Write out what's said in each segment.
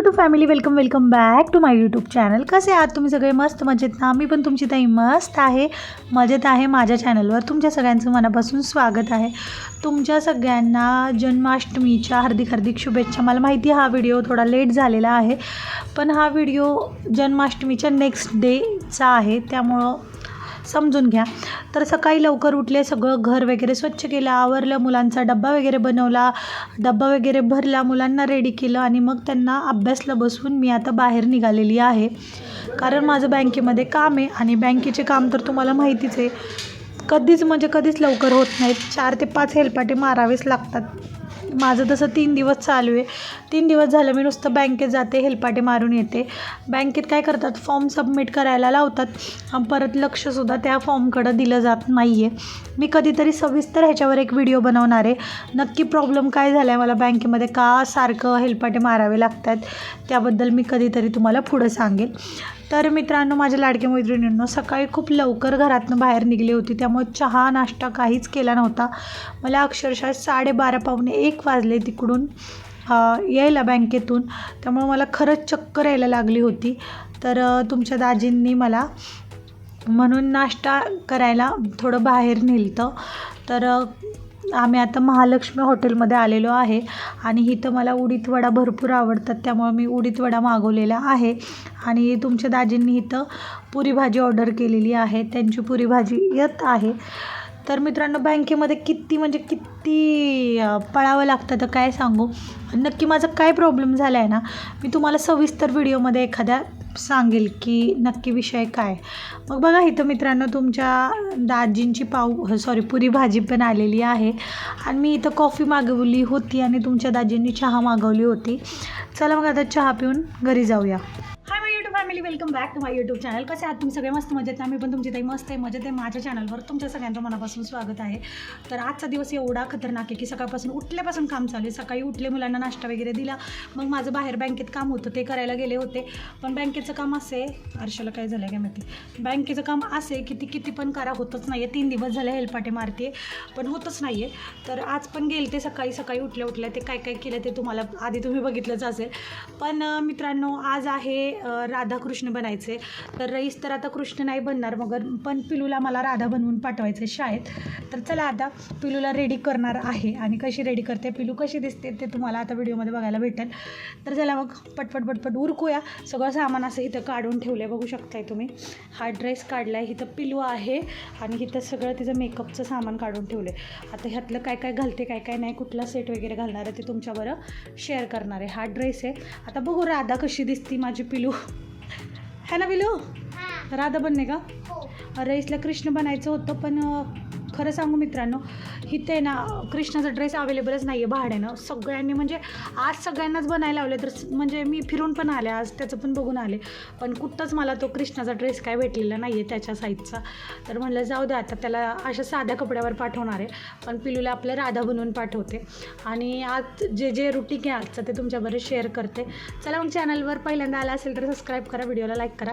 YouTube family welcome welcome back to my YouTube channel कसे आहात तुम्ही सगळे? मस्त मजेत ना? मी पण तुमची ताई मस्त आहे. मजेत आहे माझ्या चॅनलवर तुमच्या सगळ्यांचं मनापासून स्वागत आहे. तुमच्या सगळ्यांना जन्माष्टमीच्या हार्दिक हार्दिक शुभेच्छा. मला माहिती आहे हा व्हिडिओ थोडा लेट झालेला आहे पण हा व्हिडिओ जन्माष्टमीच्या नेक्स्ट डेचा आहे. त्यामुळं समजून घ्या. तर सकाळी लवकर उठले सगळं घर वगैरे स्वच्छ केलं आवरलं मुलांचा डब्बा वगैरे बनवला. डब्बा वगैरे भरला मुलांना रेडी केलं आणि मग त्यांना अभ्यासला बसवून मी आता बाहेर निघालेली आहे. कारण माझं बँकेमध्ये काम आहे आणि बँकेचे काम तर तुम्हाला माहितीच आहे. कधीच म्हणजे कधीच लवकर होत नाहीत. चार ते पाच हेलपाटे मारावेच लागतात. माझं तसं तीन दिवस चालू आहे. तीन दिवस झालं मी नुसतं बँकेत जाते हेलपाटे मारून येते. बँकेत काय करतात फॉर्म सबमिट करायला लावतात. परत लक्षसुद्धा त्या फॉर्मकडं दिलं जात नाही आहे मी कधीतरी सविस्तर ह्याच्यावर एक व्हिडिओ बनवणार आहे. नक्की प्रॉब्लेम काय झाला आहे मला बँकेमध्ये का सारखं हेलपाटे मारावे लागतात त्याबद्दल मी कधीतरी तुम्हाला पुढं सांगेल. तर मित्रांनो माझ्या लाडक्या मैत्रिणींनो सकाळी खूप लवकर घरातनं बाहेर निघले होती त्यामुळे चहा नाश्ता काहीच केला नव्हता. मला अक्षरशः साडेबारा पावणे एक वाजले तिकडून यायला बँकेतून. त्यामुळे मला खरंच चक्कर यायला लागली होती. तर तुमच्या दाजींनी मला म्हणून नाश्ता करायला थोडं बाहेर नेलतं. तर आम्ही आता महालक्ष्मी हॉटेलमध्ये आलेलो आहे आणि इथं मला उडीद वडा भरपूर आवडतात त्यामुळे मी उडीद वडा मागवलेला आहे. आणि तुमच्या दाजींनी इथं पुरी भाजी ऑर्डर केलेली आहे त्यांची पुरी भाजी येत आहे. तर मित्रांनो बँकेमध्ये किती म्हणजे किती पळावं लागतं तर काय सांगू? नक्की माझा काय प्रॉब्लेम झाला आहे ना मी तुम्हाला सविस्तर व्हिडिओमध्ये एखाद्या सांगेल की नक्की विषय काय. मग बघा इथं मित्रांनो तुमच्या दाजींची पाव सॉरी पुरी भाजी पण आलेली आहे. आणि मी इथं कॉफी मागवली होती आणि तुमच्या दाजींनी चहा मागवली होती. चला मग आता चहा पिऊन घरी जाऊया. Family welcome back to my YouTube channel कसे आहात तुम्ही? सगळे मस्त मजेत आम्ही पण तुमची ताई मस्त आहे मजेत आहे. माझ्या चॅनलवर तुमच्या सगळ्यांचं मनापासून स्वागत आहे. तर आजचा दिवस एवढा खतरनाक आहे की सकाळपासून उठल्यापासून काम चालू आहे. सकाळी उठले मुलांना नाश्ता वगैरे दिला. मग माझं बाहेर बँकेत काम होतं ते करायला गेले होते. पण बँकेचं काम असे अर्षाला काय झालं काय माहिती? बँकेचं काम असे की ती किती पण करा होतच नाही आहे तीन दिवस झाले हेलपाटे मारते पण होतच नाही आहे तर आज पण गेले ते सकाळी सकाळी उठल्या उठल्या ते काय काय केलं ते तुम्हाला आधी तुम्ही बघितलंच असेल. पण मित्रांनो आज आहे राधा राधाकृष्ण बनायचे. तर रईस तर आता कृष्ण नाही बनणार मग पण पिलूला मला राधा बनवून पाठवायचं आहे शाळेत. तर चला आता पिलूला रेडी करणार आहे. आणि कशी रेडी करते पिलू कशी दिसते ते तुम्हाला आता व्हिडिओमध्ये बघायला भेटेल. तर चला मग पटपट पटपट उरकूया. सगळं सामान असं इथं काढून ठेवलं आहे बघू शकताय तुम्ही. हा ड्रेस काढला आहे इथं पिलू आहे. आणि इथं सगळं तिचं मेकअपचं सामान काढून ठेवलं आहे आता ह्यातलं काय काय घालते काय काय नाही कुठला सेट वगैरे घालणार आहे ते तुमच्याबरोबर शेअर करणार आहे. हा ड्रेस आहे. आता बघू राधा कशी दिसती माझी पिलू. है ना पिलू राधा बनणे का? रईसला कृष्ण बनायचं होतं पण खरं सांगू मित्रांनो इथे ना कृष्णाचा ड्रेस अवेलेबलच नाही आहे भाड्यानं. सगळ्यांनी म्हणजे आज सगळ्यांनाच बनायला लावले तर म्हणजे मी फिरून पण आले आज त्याचं पण बघून आले. पण कुठंच मला तो कृष्णाचा ड्रेस काय भेटलेला नाही आहे त्याच्या साईजचा तर म्हणलं जाऊ दे आता त्याला अशा साध्या कपड्यावर पाठवणार आहे. पण पिलूला आपलं राधा बनवून पाठवते. आणि आज जे जे रुटीन आहे आजचं ते तुमच्याबरोबर शेअर करते. चला मग चॅनलवर पहिल्यांदा आला असेल तर सबस्क्राईब करा व्हिडिओला लाईक करा.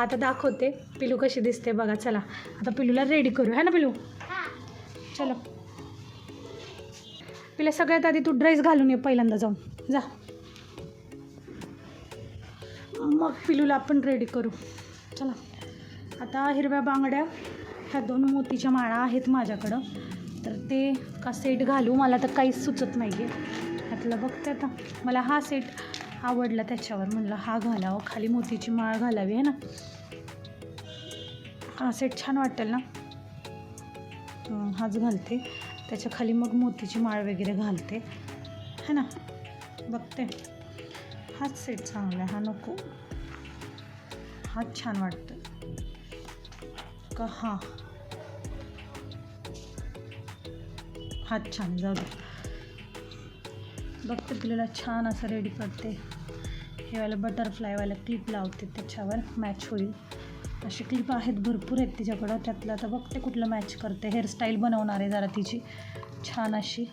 आता दाखवते पिलू कशी दिसते बघा चला. आता पिलूला रेडी करू. है ना पिलू? चलो. पिला सगळ्यात आधी तू ड्रेस घालून ये पहिल्यांदा जाऊन. जा. मग पिलूला आपण रेडी करू. चला. आता हिरव्या बांगड्या ह्या दोन मोतीच्या माळा आहेत माझ्याकडं. तर ते का सेट घालू? मला तर काहीच सुचत नाही आहे ह्यातलं बघते आता. मला हा सेट आवडला त्याच्यावर. म्हणलं हा घालावं. खाली मोतीची माळ घालावी आहे ना? हा सेट छान वाटेल ना? हाच घालते. त्याच्याखाली मग मोतीची माळ वगैरे घालते. है ना? बघते. हाच सेट चांगला आहे. हा नको. हाच छान वाटतं. का? हा. हाच छान जाऊ दे. बघते तुला छान असं रेडी करते. हे वाला बटरफ्लायवाला क्लिप लावते. त्याच्यावर मॅच होईल. अशी क्लिप आहेत भरपूर आहेत तिच्याकडं. त्यातलं आता बघते कुठलं मॅच करते. हेअरस्टाईल बनवणार आहे जरा तिची. छान अशी.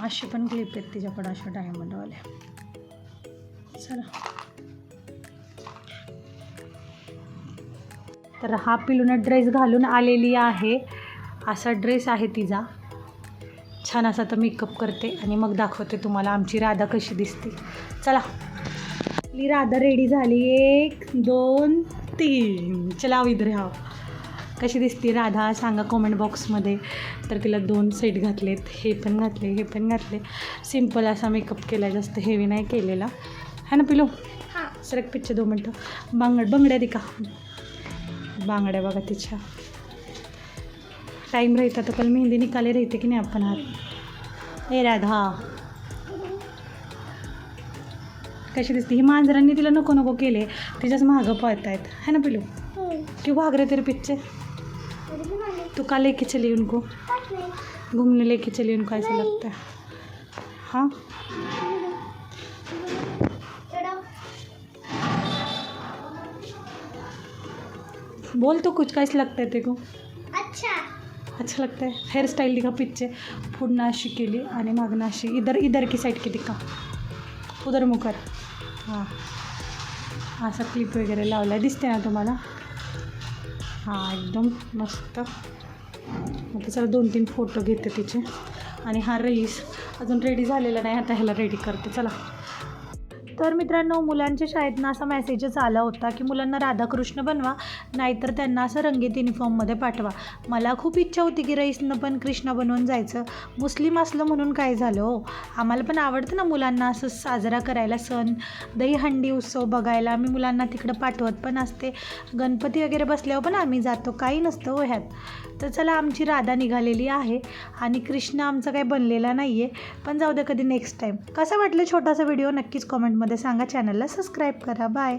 अशी पण क्लिप आहेत तिच्याकडं अशा डायमंडवाल्या चला. तर हा पिलून ड्रेस घालून आलेली आहे. असा ड्रेस आहे तिचा. छान असा तर मेकअप करते आणि मग दाखवते तुम्हाला आमची राधा कशी दिसते. चला. आपली राधा रेडी झाली. एक दोन तीन. चला इधर हा कशी दिसते राधा? सांगा कॉमेंट बॉक्समध्ये तर तिला दोन सेट घातलेत. हे पण घातले हे पण घातले. सिंपल असा मेकअप केला जास्त हेवी नाही केलेला. है ना पिलो? हां. सरक पिच्चे दोन मिनटं. बांगड बांगड्या दे का बांगड्या बघा तिच्या. टाईम रहता तो कल मेहंदी निकाले रहते की नाही आपण हात ए राधा. कशी दिसते? ही मांजरांनी तिला नको नको केले. तिच्याच मागं पळत आहेत है ना पिलू? क्यों भाग रहे तेरे पीछे तू का लेके चली उनको घूमने लेके चली उनको ऐसा लगता है हाँ? बोल तो कुछ कैसे लगता है तेरे को अच्छा. अच्छा लगता है हेअर स्टाईल दिखा पीछे पुढनं अशी केली आणि मागणं अशी. इधर इधर की साईड की? दिखा उधर मुकर. हां. असा क्लिप वगैरे लावला आहे दिसते ना तुम्हाला? हां एकदम मस्त. आता चला दोन तीन फोटो घेते तिचे. आणि हा रईस अजून रेडी झालेला नाही. आता ह्याला रेडी करते. चला. तर मित्रांनो मुलांच्या शाळेतनं असा मेसेजच आला होता की मुलांना राधाकृष्ण बनवा नाहीतर त्यांना असं रंगीत युनिफॉर्ममध्ये पाठवा. मला खूप इच्छा होती की रईसनं पण कृष्ण बनवून जायचं. मुस्लिम असलं म्हणून काय झालं हो? आम्हाला पण आवडतं ना मुलांना असं साजरा करायला सण दहीहंडी उत्सव बघायला. आम्ही मुलांना तिकडं पाठवत पण असते. गणपती वगैरे बसल्यावर पण आम्ही जातो. काही नसतं हो ह्यात. तर चला आमची राधा निघालेली आहे आणि कृष्ण आमचा काही बनलेला नाही आहे पण जाऊ दे कधी नेक्स्ट टाईम कसं वाटलं छोटासा व्हिडिओ नक्कीच कॉमेंटमध्ये सांगा चॅनलला सबस्क्राईब करा. बाय.